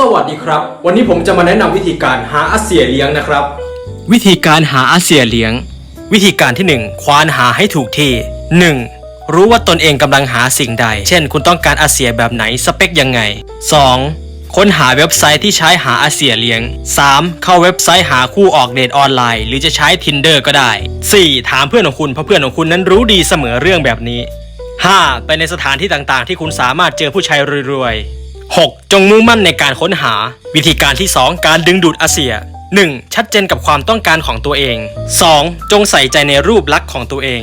สวัสดีครับ วันนี้ผมจะมาแนะนำวิธีการหาอาเซียเลี้ยงนะครับ วิธีการหาอาเซียเลี้ยง วิธีการที่ 1 ควานหาให้ถูกที่ 1. รู้ว่าตนเองกำลังหาสิ่งใด เช่น คุณต้องการอาเซียแบบไหนสเปคยังไง 2. ค้นหาเว็บไซต์ที่ใช้หาอาเซียเลี้ยง 3. เข้าเว็บไซต์หาคู่ออกเดทออนไลน์ หรือจะใช้ Tinder ก็ได้ 4. ถามเพื่อนของคุณเพราะเพื่อนของคุณนั้นรู้ดีเสมอเรื่องแบบนี้ 5. ไปในสถานที่ต่างๆ ที่คุณสามารถเจอผู้ชายรวยๆ 6. จงมุ่งมั่นในการค้นหา วิธีการที่ 2 การดึงดูดอาเซีย 1. ชัดเจนกับความต้องการของตัวเอง 2. จงใส่ใจในรูปลักษณ์ของตัวเอง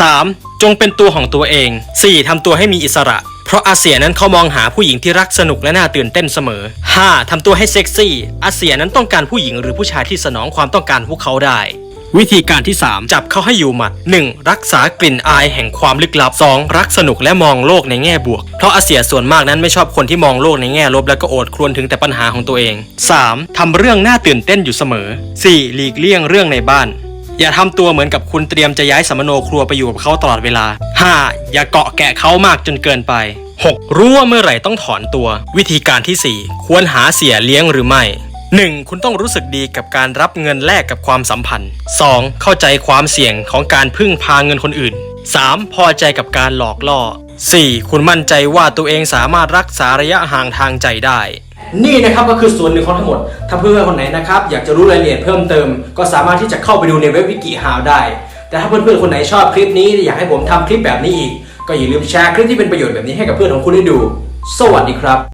3. จงเป็นตัวของตัวเอง 4. ทำตัวให้มีอิสระ เพราะอาเซียนั้นเขามองหาผู้หญิงที่รักสนุกและน่าตื่นเต้นเสมอ 5. ทำตัวให้เซ็กซี่ อาเซียนั้นต้องการผู้หญิงหรือผู้ชายที่สนองความต้องการพวกเขาได้ วิธีการที่ 3 จับเข้าให้อยู่หมัด 1. รักษากลิ่นอายแห่งความลึกลับ 2. รักสนุกและมองโลกในแง่บวก เพราะอาเซียส่วนมากนั้นไม่ชอบคนที่มองโลกในแง่ลบแล้วก็โอดครวญถึงแต่ปัญหาของตัวเอง 3. ทำเรื่องน่าตื่นเต้นอยู่เสมอ 4. หลีกเลี่ยงเรื่องในบ้าน อย่าทำตัวเหมือนกับคุณเตรียมจะย้ายสมโนครัวไปอยู่กับเขาตลอดเวลา 5. อย่าเกาะแกะเขามากจนเกินไป 6. รู้ว่าเมื่อไหร่ต้องถอนตัว วิธีการที่ 4 ควรหาเสียเลี้ยงหรือไม่ 1. คุณต้องรู้สึกดีกับการรับเงินแลกกับความสัมพันธ์ 2. เข้าใจความเสี่ยงของการพึ่งพาเงินคนอื่น 3. พอใจกับการหลอกล่อ 4. คุณมั่นใจว่าตัวเองสามารถรักษาระยะห่างทางใจได้ นี่นะครับก็คือส่วนหนึ่งของทั้งหมด ถ้าเพื่อนคนไหนนะครับ อยากจะรู้รายละเอียดเพิ่มเติม ก็สามารถที่จะเข้าไปดูในเว็บวิกิฮาวได้ แต่ถ้าเพื่อนๆคนไหนชอบคลิปนี้อยากให้ผมทำคลิปแบบนี้อีก ก็อย่าลืมแชร์คลิปที่เป็นประโยชน์แบบนี้ให้กับเพื่อนของคุณได้ดู สวัสดีครับ